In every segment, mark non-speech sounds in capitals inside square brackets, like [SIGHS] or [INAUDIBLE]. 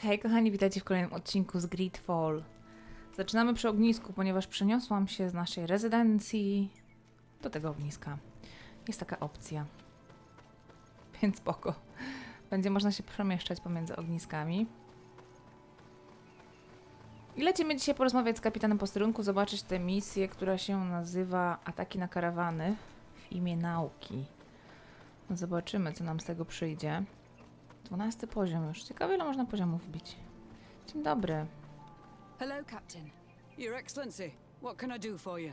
Hej kochani, witajcie w kolejnym odcinku z Gridfall. Zaczynamy przy ognisku, ponieważ przeniosłam się z naszej rezydencji do tego ogniska. Jest taka opcja. [LAUGHS] Więc spoko. Będzie można się przemieszczać pomiędzy ogniskami. I lecimy dzisiaj porozmawiać z kapitanem posterunku, zobaczyć tę misję, która się nazywa Ataki na karawany w imię nauki. Zobaczymy, co nam z tego przyjdzie. 12 poziom już. Ciekawe, ile można poziomów wbić. Dzień dobry. Hello, Captain. Your Excellency, what can I do for you?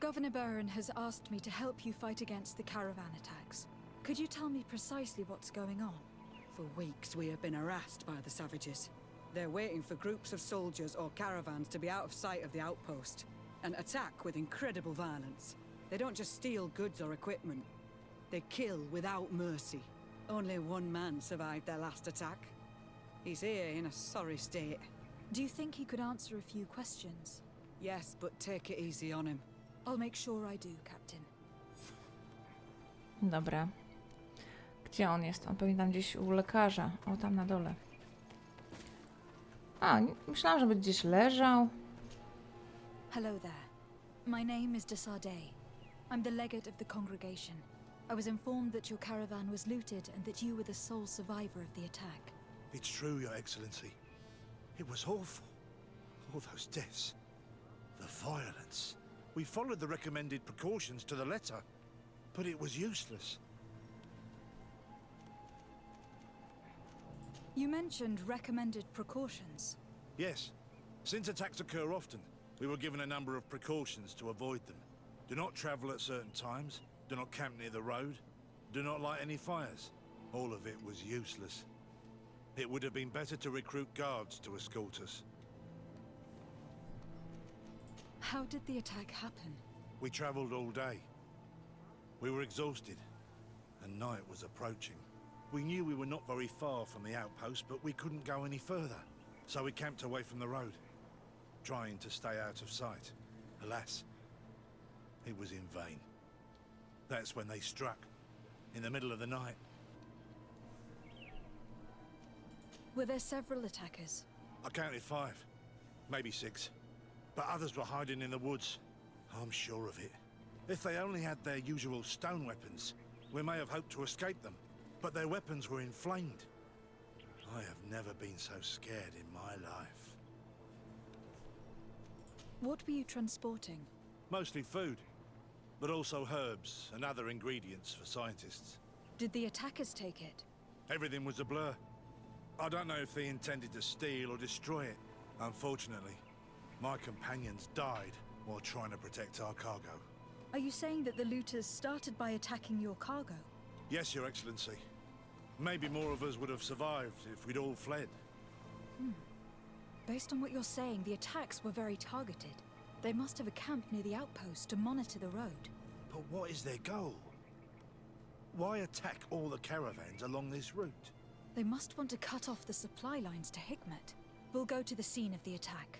Governor Burren has asked me to help you fight against the caravan attacks. Could you tell me precisely what's going on? For weeks we have been harassed by the savages. They're waiting for groups of soldiers or caravans to be out of sight of the outpost and attack with incredible violence. They don't just steal goods or equipment, they kill without mercy. Only one man survived their last attack. He's here in a sorry state. Do you think he could answer a few questions? Yes, but take it easy on him. I'll make sure I do, Captain. Dobra. Gdzie on jest? On pewnie tam gdzieś u lekarza. O, tam na dole. A, nie- myślałam, że będzie gdzieś leżał. Hello there. My name is Desardet. I'm the legate of the congregation. I was informed that your caravan was looted and that you were the sole survivor of the attack. It's true, Your Excellency. It was awful. All those deaths. The violence. We followed the recommended precautions to the letter, but it was useless. You mentioned recommended precautions. Yes, since attacks occur often, we were given a number of precautions to avoid them. Do not travel at certain times, do not camp near the road, do not light any fires. All of it was useless. It would have been better to recruit guards to escort us. How did the attack happen? We travelled all day. We were exhausted, and night was approaching. We knew we were not very far from the outpost, but we couldn't go any further. So we camped away from the road, trying to stay out of sight. Alas, it was in vain. That's when they struck, in the middle of the night. Were there several attackers? I counted five, maybe six. But others were hiding in the woods. I'm sure of it. If they only had their usual stone weapons, we may have hoped to escape them. But their weapons were inflamed. I have never been so scared in my life. What were you transporting? Mostly food, but also herbs and other ingredients for scientists. Did the attackers take it? Everything was a blur. I don't know if they intended to steal or destroy it. Unfortunately, my companions died while trying to protect our cargo. Are you saying that the looters started by attacking your cargo? Yes, Your Excellency. Maybe more of us would have survived if we'd all fled. Hmm. Based on what you're saying, the attacks were very targeted. They must have a camp near the outpost to monitor the road. But what is their goal? Why attack all the caravans along this route? They must want to cut off the supply lines to Hikmet. We'll go to the scene of the attack.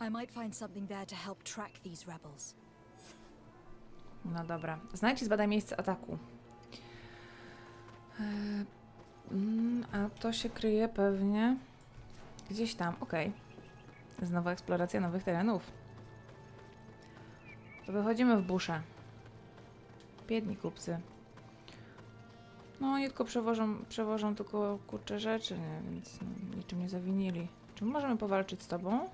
I might find something there to help track these rebels. No dobra. Znajdź i zbadaj miejsce ataku. Eee, mm, a to się kryje pewnie gdzieś tam. Okej. Znowu eksploracja nowych terenów. Wychodzimy w buszę. Biedni kupcy. No, nie tylko przewożą, przewożą tylko kurcze rzeczy, nie? więc no, niczym nie zawinili. Czy my możemy powalczyć z tobą?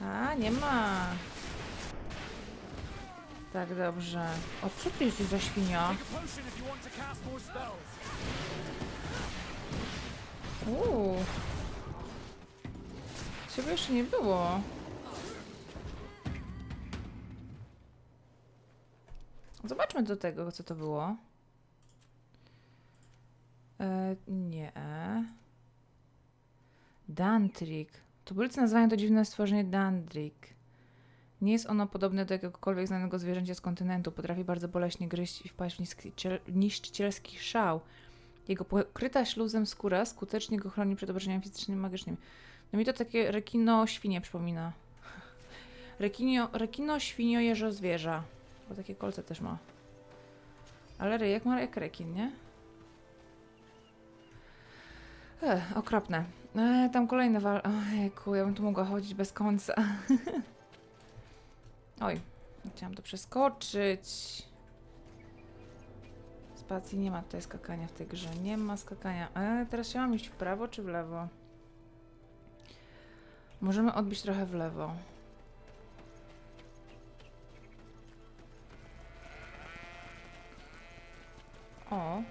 A, nie ma. Tak, dobrze. O, co ty jesteś za świnia? Uuu. Ciebie jeszcze nie było. Zobaczmy do tego, co to było. E, nie. Dantrik. Tubylcy nazywają to dziwne stworzenie Dandrik. Nie jest ono podobne do jakiegokolwiek znanego zwierzęcia z kontynentu. Potrafi bardzo boleśnie gryźć i wpaść w niszczyciel- niszczycielski szał. Jego pokryta śluzem skóra skutecznie go chroni przed obrażeniami fizycznymi i magicznymi. No mi to takie rekino-świnie przypomina. [LAUGHS] Rekinio, rekino, świnio, jeżo, zwierza. Bo takie kolce też ma. Ale ryjek ma jak rekin, nie? Ech, okropne. E, tam kolejne wal... Ojejku, ja bym tu mogła chodzić bez końca. [LAUGHS] Oj, chciałam to przeskoczyć. Spacji nie ma tutaj skakania w tej grze. Nie ma skakania. E, teraz się mam iść w prawo czy w lewo? Możemy odbić trochę w lewo. O.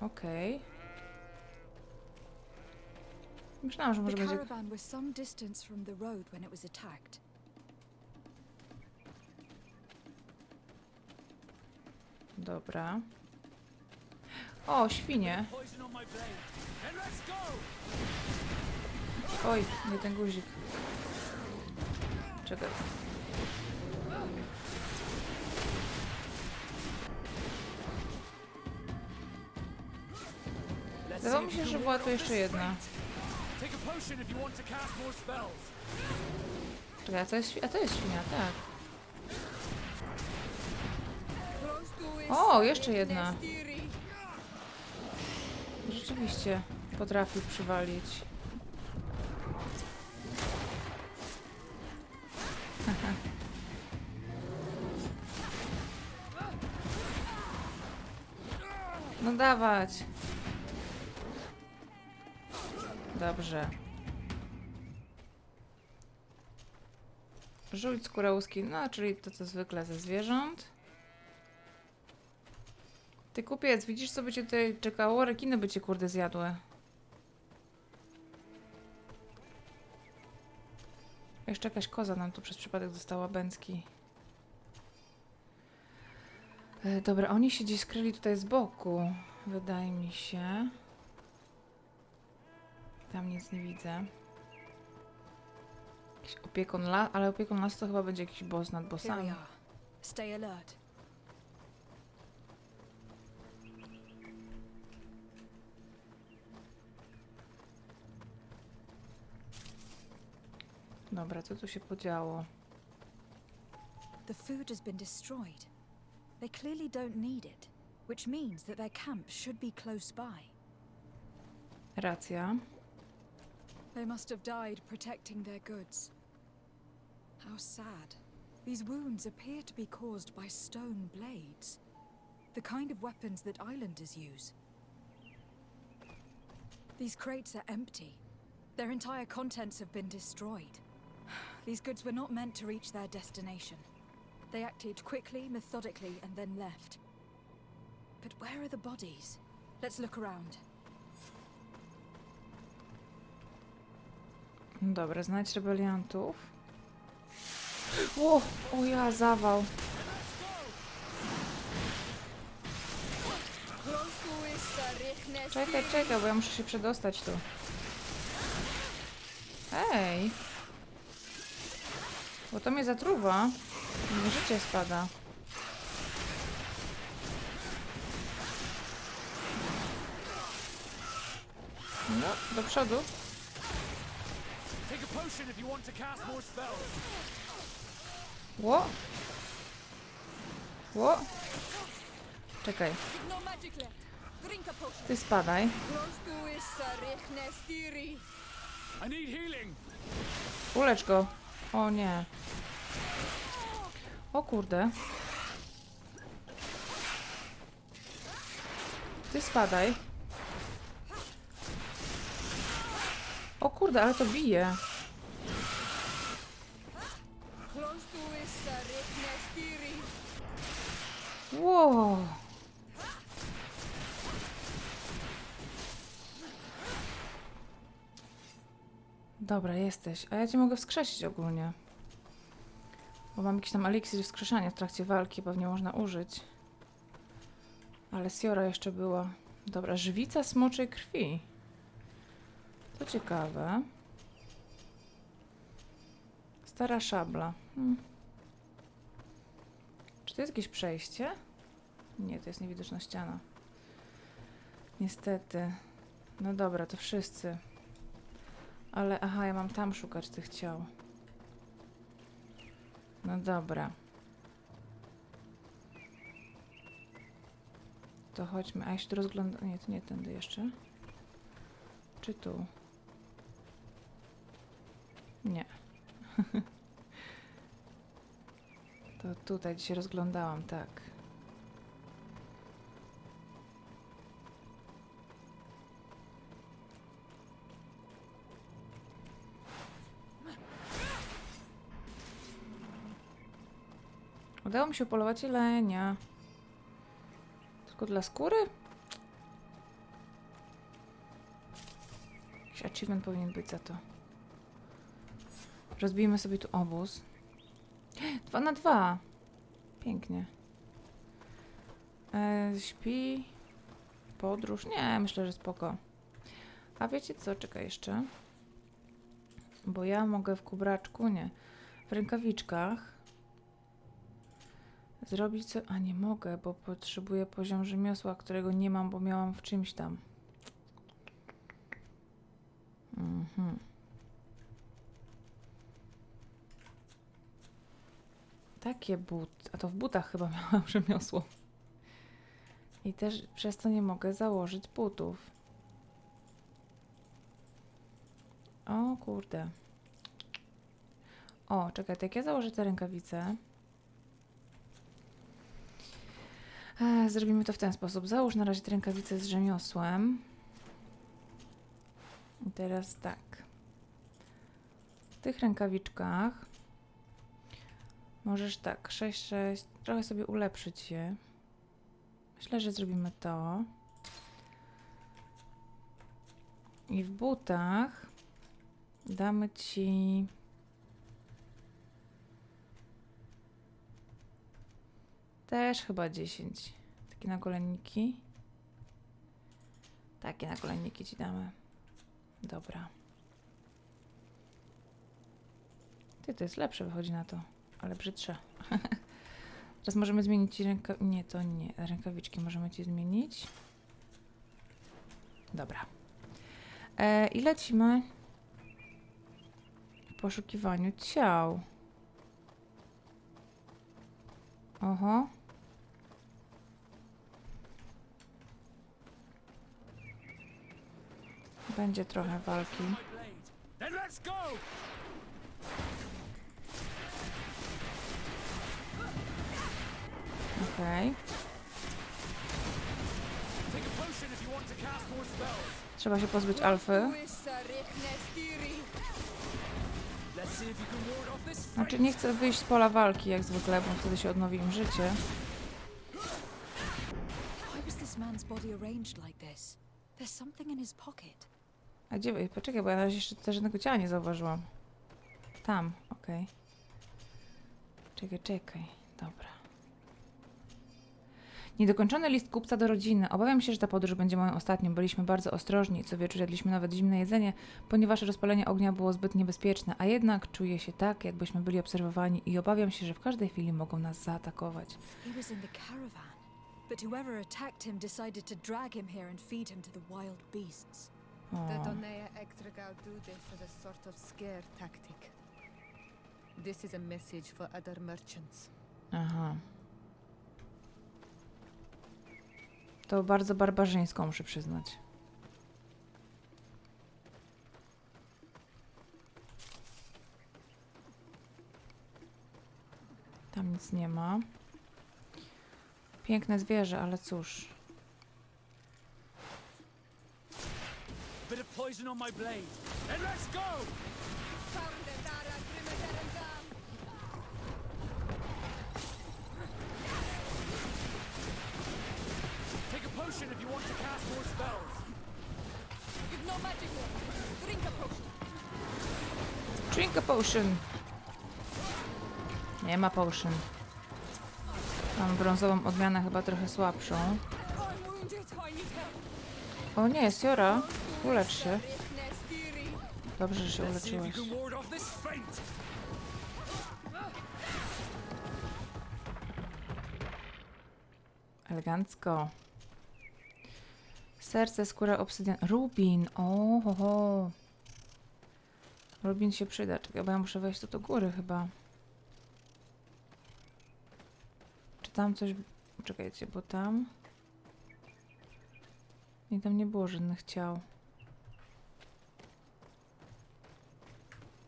Okej. Myślałam, że The może będzie... caravan was some distance from the road when it was attacked. Dobra. O, świnie. Poison on my blade. Then let's go! Oj, nie ten guzik. Czekaj. Let's Wydawało see mi if się, you że can była tu jeszcze jedna. Czekaj, a to jest, a to jest świnia, tak. O, jeszcze jedna. Rzeczywiście potrafi przywalić. [LAUGHS] No dawać. Dobrze. Żółć skórałuski, no czyli to co zwykle ze zwierząt. Ty kupiec, widzisz co by cię tutaj czekało? Rekiny by cię kurde zjadły. Jeszcze jakaś koza nam tu przez przypadek dostała bęcki. E, dobra, oni się gdzieś skryli tutaj z boku. Wydaje mi się. Tam nic nie widzę. Jakiś opiekun las, ale opiekun las to chyba będzie jakiś boss nad bossami. Stay alert. Dobra, co tu się podziało? The food has been destroyed. They clearly don't need it, which means that their camp should be close by. Racja. They must have died protecting their goods. How sad. These wounds appear to be caused by stone blades, the kind of weapons that islanders use. These crates are empty. Their entire contents have been destroyed. [SIGHS] These goods were not meant to reach their destination. They acted quickly, methodically, and then left. But where are the bodies? Let's look around. Dobra, znajdź rebeliantów. O, o ja, zawał. Czekaj, czekaj, bo ja muszę się przedostać tu. Ej! Bo to mnie zatruwa. Mi życie spada. No, do przodu. Potion if you want to cast more spells. Ło! Ło! Czekaj, No magic left. Drink a potion. ty spadaj. I need healing. Ulecz go. O nie. O kurde. Ty spadaj. O kurde, ale to bije. Wow. Dobra, jesteś. A ja cię mogę wskrzesić ogólnie. Bo mam jakiś tam eliksir wskrzeszania w trakcie walki, pewnie można użyć. Ale Siora jeszcze była. Dobra, żywica smoczej krwi. To ciekawe. Stara szabla. Hmm. Tu jest jakieś przejście? Nie, to jest niewidoczna ściana. Niestety. No dobra, to wszyscy. Ale aha, ja mam tam szukać tych ciał. No dobra. To chodźmy. A ja się tu rozglądam. Nie, to nie tędy jeszcze. Czy tu? Nie. [LAUGHS] to tutaj gdzie się rozglądałam, tak. Udało mi się upolować jelenia. Tylko dla skóry? Jakiś achievement powinien być za to. Rozbijmy sobie tu obóz. Dwa na dwa. Pięknie. E, śpi. Podróż. Nie, myślę, że spoko. A wiecie co? Czekaj jeszcze. Bo ja mogę w kubraczku, nie. W rękawiczkach zrobić co... A nie mogę, bo potrzebuję poziom rzemiosła, którego nie mam, bo miałam w czymś tam. Mhm. Takie but. A to w butach chyba miałam [LAUGHS] rzemiosło. I też przez to nie mogę założyć butów. O kurde. O, czekaj, to jak ja założę te rękawice. E, zrobimy to w ten sposób. Załóż na razie te rękawice z rzemiosłem. I teraz tak. W tych rękawiczkach możesz tak 6-6, trochę sobie ulepszyć je. Myślę, że zrobimy to. I w butach damy ci też chyba 10. Takie nakolenniki. Takie nakolenniki ci damy. Dobra. Ty, to jest lepsze, wychodzi na to, ale brzydsze. [LAUGHS] Teraz możemy zmienić ręka... Nie, to nie. Rękawiczki możemy ci zmienić. Dobra. E, I lecimy w poszukiwaniu ciał. Oho. Będzie trochę walki. Spells. Trzeba się pozbyć alfy. Znaczy nie chcę wyjść z pola walki jak zwykle, bo wtedy się odnowi im życie. A gdzie? Poczekaj, bo ja na razie jeszcze też żadnego ciała nie zauważyłam. Tam, okej. Czekaj, czekaj. Dobra. Niedokończony list kupca do rodziny. Obawiam się, że ta podróż będzie moją ostatnią. Byliśmy bardzo ostrożni. Co wieczór jedliśmy nawet zimne jedzenie, ponieważ rozpalenie ognia było zbyt niebezpieczne. A jednak czuję się tak, jakbyśmy byli obserwowani i obawiam się, że w każdej chwili mogą nas zaatakować. He was in the caravan, but whoever attacked him decided to drag him here and feed him to the wild beasts. The O. Donea Extrigal do this as a sort of scare tactic. This is a message for other merchants. Aha. To bardzo barbarzyńską, muszę przyznać. Tam nic nie ma. Piękne zwierzę, ale cóż. Bit of poison on my blade. Then let's go! Potion if you want to cast more spells. You've no magic left. Drink a potion. Drink a potion. Nie ma potion. Mam brązową odmianę, chyba trochę słabszą. I'm wounded. I need help. O nie, Siora. Ulecz się. Dobrze, że się Let's see if you uleczyłeś. can ward off this faint. Elegancko. Serce, skóra, obsydian. Rubin. O, ho, ho. Rubin się przyda. Czekaj, bo ja muszę wejść tu do góry chyba. Czy tam coś... Czekajcie, bo tam... Nie, tam nie było żadnych ciał.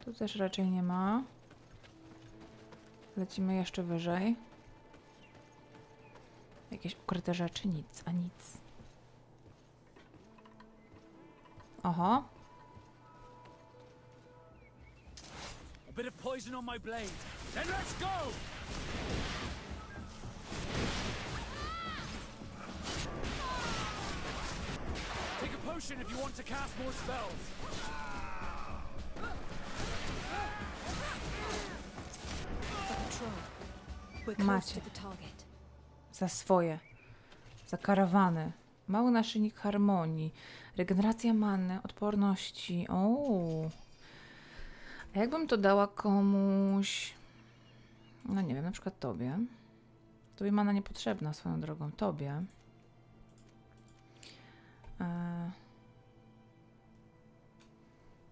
Tu też raczej nie ma. Lecimy jeszcze wyżej. Jakieś ukryte rzeczy, nic, a nic. Oho, A bit of poison on my blade. Then let's go! Take a potion if you want to cast more spells. For control. We're close Macie. to the target. za swoje. Za karawany. Mały naszyjnik harmonii. Regeneracja many, odporności. O. A jakbym to dała komuś. No nie wiem, na przykład tobie. Tobie mana niepotrzebna swoją drogą. Tobie. E...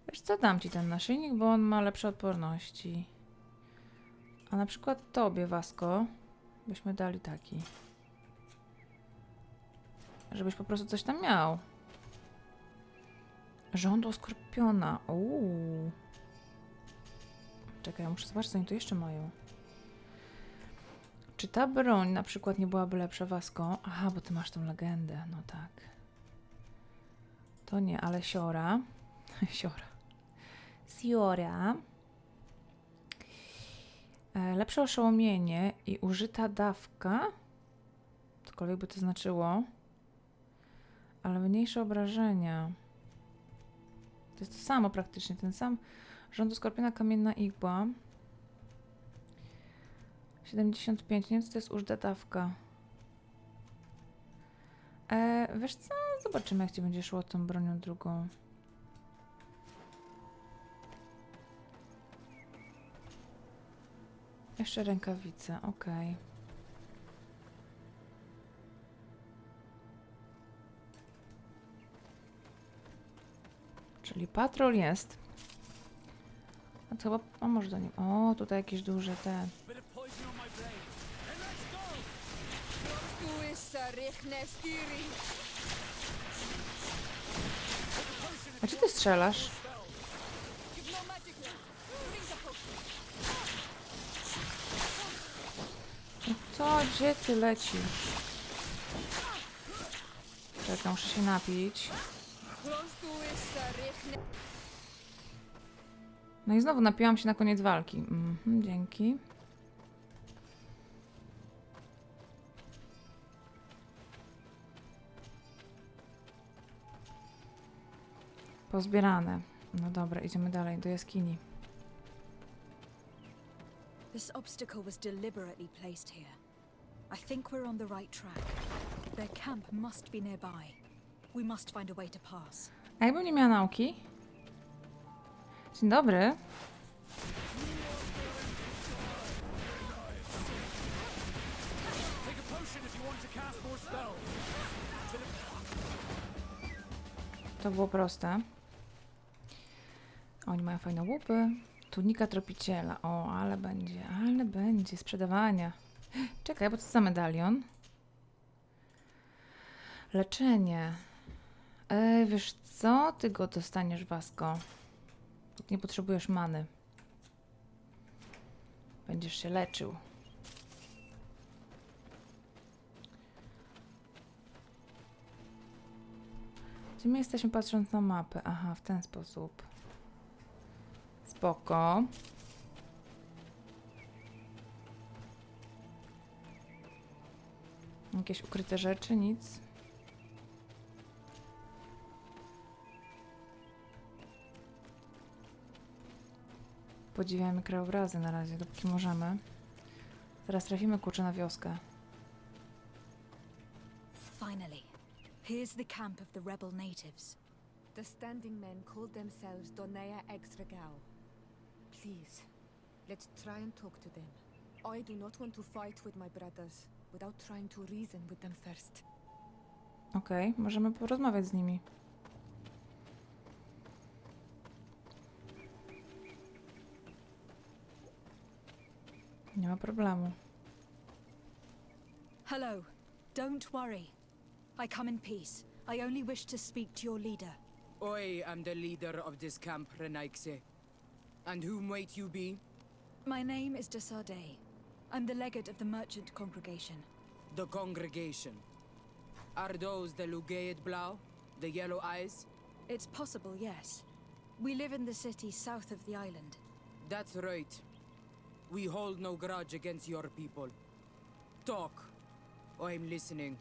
Wiesz co, dam ci ten naszyjnik, bo on ma lepsze odporności. A na przykład tobie, Wasko, byśmy dali taki. Żebyś po prostu coś tam miał. Żądło skorpiona. Uuu. Czekaj, muszę zobaczyć, co oni tu jeszcze mają. Czy ta broń na przykład nie byłaby lepsza, Wasko? Aha, bo ty masz tą legendę. No tak. To nie, ale siora. [LAUGHS] siora. Siora. E, lepsze oszołomienie i użyta dawka. Cokolwiek by to znaczyło. Ale mniejsze obrażenia. To jest to samo praktycznie, ten sam rządu skorpiona kamienna igła. 75, nie wiem co to jest użyta dawka. E, wiesz co? Zobaczymy jak ci będzie szło tą bronią drugą. Jeszcze rękawice, okej. Czyli patrol jest. A to chyba, a może do nim. O, tutaj jakieś duże te. A czy ty strzelasz? No to gdzie ty lecisz? Czekaj, muszę się napić. No i znowu napiłam się na koniec walki. Mhm, dzięki. Pozbierane. No dobra, idziemy dalej, do jaskini. This obstacle was deliberately placed here. I think we're on the right track. Their camp must be nearby. We must find a way to pass. A jakbym nie miała nauki? Dzień dobry. To było proste. Oni mają fajne łupy. Tunika tropiciela. O, ale będzie, ale będzie. Sprzedawania. Czekaj, bo co za medalion? Leczenie. Ej, wiesz co? Ty go dostaniesz, Wasko. Nie potrzebujesz many. Będziesz się leczył. Gdzie my jesteśmy patrząc na mapę? Aha, w ten sposób. Spoko. Jakieś ukryte rzeczy? Nic. Podziwiamy krajobrazy na razie, dopóki możemy. Teraz trafimy kurczę na wioskę. Finally, here's the camp of the rebel natives. The standing men call themselves Donea Exregao. Please, let's try and talk to them. I do not want to fight with my brothers. without trying to reason with them first. Okej, możemy porozmawiać z nimi. Nie ma problemu. Hello. Don't worry. I come in peace. I only wish to speak to your leader. I am the leader of this camp, Renaikse. And whom might you be? My name is Desardet. I'm the legate of the merchant congregation. The congregation. Are those the Lugaid Blau? The yellow eyes? It's possible, yes. We live in the city south of the island. That's right. We hold no grudge against your people. Talk. I'm listening.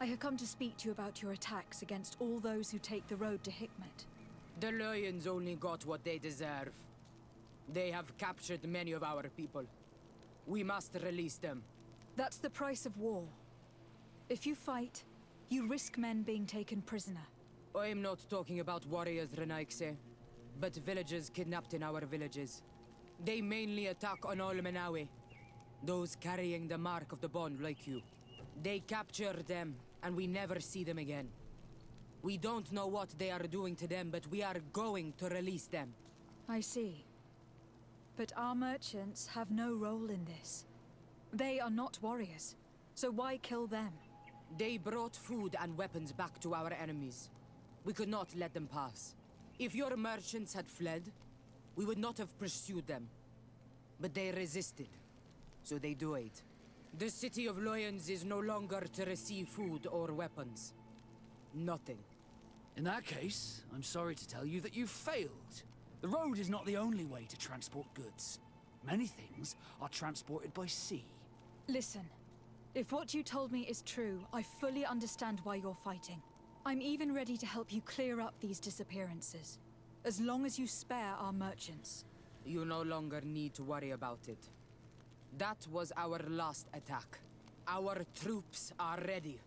I have come to speak to you about your attacks against all those who take the road to Hikmet. The Lions only got what they deserve. They have captured many of our people. We must release them. That's the price of war. If you fight, you risk men being taken prisoner. I'm not talking about warriors, Renaikse, but villagers kidnapped in our villages. They mainly attack on Olmenawe, those carrying the mark of the bond like you. They capture them, and we never see them again. We don't know what they are doing to them, but we are going to release them. I see. But our merchants have no role in this. They are not warriors, so why kill them? They brought food and weapons back to our enemies. We could not let them pass. If your merchants had fled, we would not have pursued them. But they resisted, so they died. The city of Loyans is no longer to receive food or weapons. Nothing. In that case, I'm sorry to tell you that you've failed. The road is not the only way to transport goods. Many things are transported by sea. Listen, if what you told me is true, I fully understand why you're fighting. I'm even ready to help you clear up these disappearances. As long as you spare our merchants. You no longer need to worry about it. That was our last attack. Our troops are ready.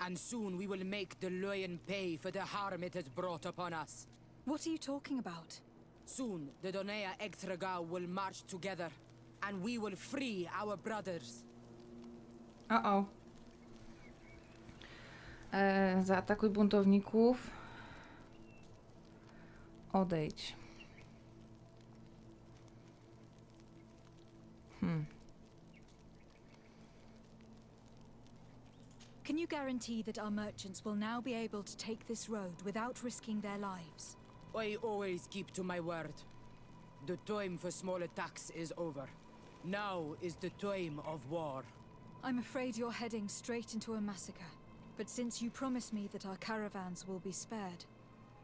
And soon we will make the Loyan pay for the harm it has brought upon us. What are you talking about? Soon, the Donea Extragao will march together, and we will free our brothers. Uh-oh. O, o. E, zaatakuj buntowników. Odejdź. Hmm. Can you guarantee that our merchants will now be able to take this road without risking their lives? I always keep to my word. The time for small attacks is over. Now is the time of war. I'm afraid you're heading straight into a massacre. But since you promised me that our caravans will be spared,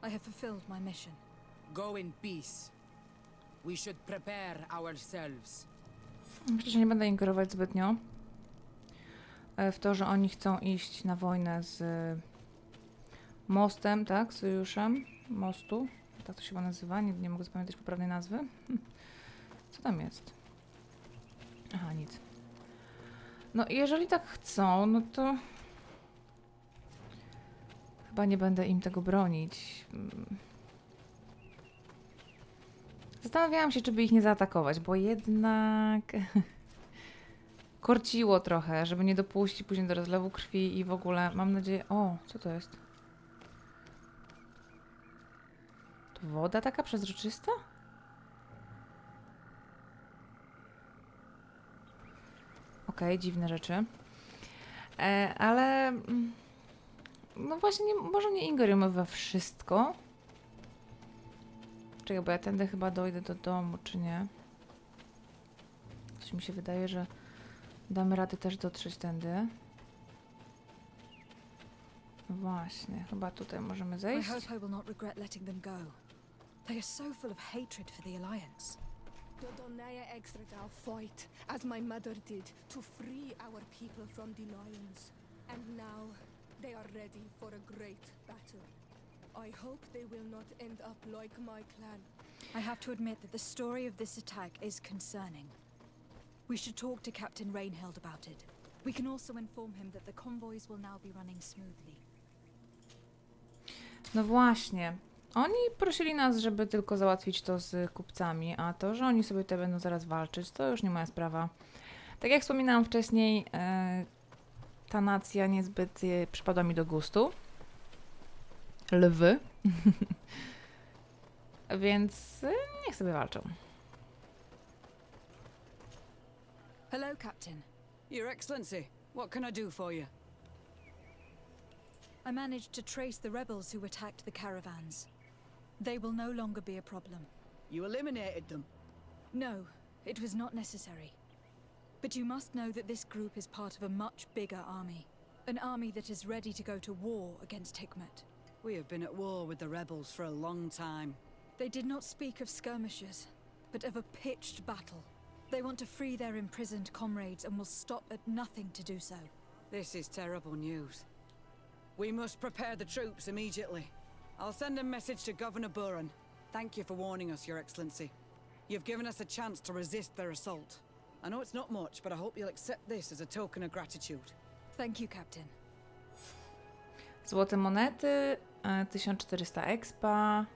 I have fulfilled my mission. Go in peace. We should prepare ourselves. Myślę, że nie będę ingerować zbytnio e, w to, że oni chcą iść na wojnę z mostem, tak? Sojuszem mostu. Tak to się chyba nazywa. Nie, nie mogę zapamiętać poprawnej nazwy. [LAUGHS] Co tam jest? Aha, nic. No i jeżeli tak chcą, no to chyba nie będę im tego bronić. Zastanawiałam się, czy by ich nie zaatakować, bo jednak [LAUGHS] korciło trochę, żeby nie dopuścić później do rozlewu krwi i w ogóle mam nadzieję... O, co to jest? To woda taka przezroczysta? Okej, dziwne rzeczy. E, ale... mm, No właśnie, nie, może nie ingerujemy we wszystko. Czekaj, bo ja tędy chyba dojdę do domu, czy nie? Coś mi się wydaje, że damy radę też dotrzeć tędy. Właśnie, chyba tutaj możemy I zejść. hope I will not regret letting them go. They are so full of hatred for the Alliance. The Donaya Extragao fought, as my mother did, to free our people from the lions. And now they are ready for a great battle. I hope they will not end up like my clan. I have to admit that the story of this attack is concerning. We should talk to Captain about it. We can also inform him that the convoys will now be running smoothly. No właśnie. Oni prosili nas, żeby tylko załatwić to z kupcami, a to, że oni sobie tutaj będą zaraz walczyć, to już nie moja sprawa. Tak jak wspominałam wcześniej, e, ta nacja niezbyt y, przypadła mi do gustu. Lwy. [LAUGHS] Więc niech sobie walczą. Hello, Captain. Your Excellency, what can I do for you? I managed to trace the rebels who attacked the caravans. They will no longer be a problem. You eliminated them. No, it was not necessary. But you must know that this group is part of a much bigger army. An army that is ready to go to war against Hikmet. We have been at war with the rebels for a long time. They did not speak of skirmishes, but of a pitched battle. They want to free their imprisoned comrades and will stop at nothing to do so. This is terrible news. We must prepare the troops immediately. I'll send a message to Governor Buran. Thank you for warning us, Your Excellency. You've given us a chance to resist their assault. I know it's not much, but I hope you'll accept this as a token of gratitude. Thank you, Captain. Złote monety, 1400 expa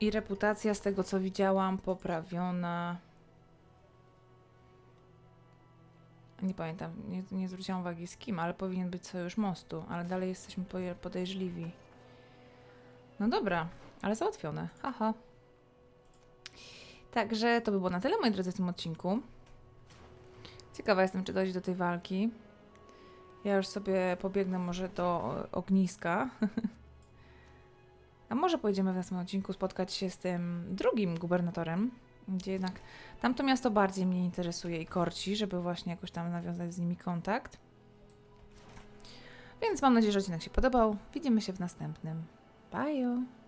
i reputacja z tego co widziałam poprawiona. Nie pamiętam, nie, nie zwróciłam uwagi z kim, ale powinien być sojusz mostu, ale dalej jesteśmy podejrzliwi. No dobra, ale załatwione. Haha. Także to by było na tyle, moi drodzy, w tym odcinku. Ciekawa jestem, czy dojdzie do tej walki. Ja już sobie pobiegnę może do e, ogniska. [LAUGHS] A może pojedziemy w następnym odcinku spotkać się z tym drugim gubernatorem, gdzie jednak tamto miasto bardziej mnie interesuje i korci, żeby właśnie jakoś tam nawiązać z nimi kontakt. Więc mam nadzieję, że odcinek się podobał. Widzimy się w następnym. Bye!